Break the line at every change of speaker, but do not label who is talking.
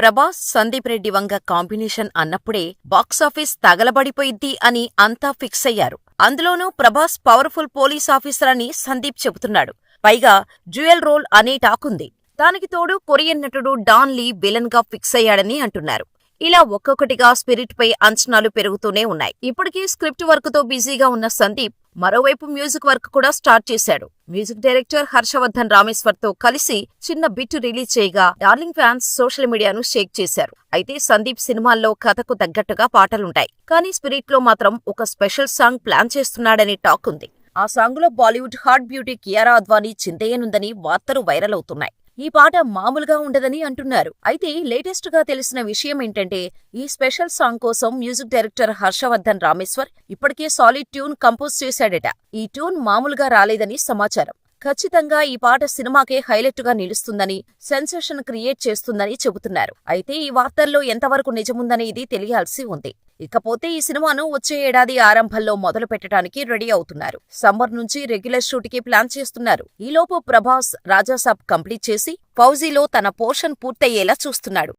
Prabhas Sandeep Reddy Vanga combination అన్నప్పుడే box office తగలబడిపోయిద్ది అని అంతా ఫిక్స్ అయ్యారు. అందులోనూ ప్రభాస్ పవర్ఫుల్ పోలీస్ ఆఫీసర్ అని సందీప్ చెబుతున్నాడు. పైగా డ్యూయల్ రోల్ అనే టాకుంది దానికి తోడు కొరియన్ నటుడు డాన్ లీ విలన్గా ఫిక్స్ అయ్యాడని అంటున్నారు. ఇలా ఒక్కొక్కటిగా స్పిరిట్ పై అంచనాలు పెరుగుతూనే ఉన్నాయి. ఇప్పటికీ స్క్రిప్ట్ వర్క్తో బిజీగా ఉన్న సందీప్ మరోవైపు మ్యూజిక్ వర్క్ కూడా స్టార్ట్ చేశాడు. మ్యూజిక్ డైరెక్టర్ హర్షవర్ధన్ రామేశ్వర్తో కలిసి చిన్న బిట్ రిలీజ్ చేయగా డార్లింగ్ ఫ్యాన్స్ సోషల్ మీడియాను షేక్ చేశారు. అయితే సందీప్ సినిమాల్లో కథకు తగ్గట్టుగా పాటలుంటాయి. కానీ స్పిరిట్లో మాత్రం ఒక స్పెషల్ సాంగ్ ప్లాన్ చేస్తున్నాడనే టాక్ ఉంది. ఆ సాంగ్లో Bollywood hot beauty Kiara Advani చింతయ్యనుందని వార్తలు వైరల్ అవుతున్నాయి. ఈ పాట మామూలుగా ఉండదని అంటున్నారు. అయితే లేటెస్ట్గా తెలిసిన విషయం ఏంటంటే ఈ స్పెషల్ సాంగ్ కోసం మ్యూజిక్ డైరెక్టర్ హర్షవర్ధన్ రామేశ్వర్ ఇప్పటికే సాలిడ్ ట్యూన్ కంపోజ్ చేశాడట. ఈ ట్యూన్ మామూలుగా రాలేదని సమాచారం. ఖచ్చితంగా ఈ పాట సినిమాకే హైలైట్గా నిలుస్తుందని సెన్సేషన్ క్రియేట్ చేస్తుందని చెబుతున్నారు. అయితే ఈ వార్తల్లో ఎంతవరకు నిజముందనేది తెలియాల్సి ఉంది. ఇకపోతే ఈ సినిమాను వచ్చే ఏడాది ఆరంభంలో మొదలు పెట్టడానికి రెడీ అవుతున్నారు. సమ్మర్ నుంచి రెగ్యులర్ షూట్కి ప్లాన్ చేస్తున్నారు. ఈలోపు ప్రభాస్ రాజాసాబ్ కంప్లీట్ చేసి ఫౌజీలో తన పోర్షన్ పూర్తయ్యేలా చూస్తున్నాడు.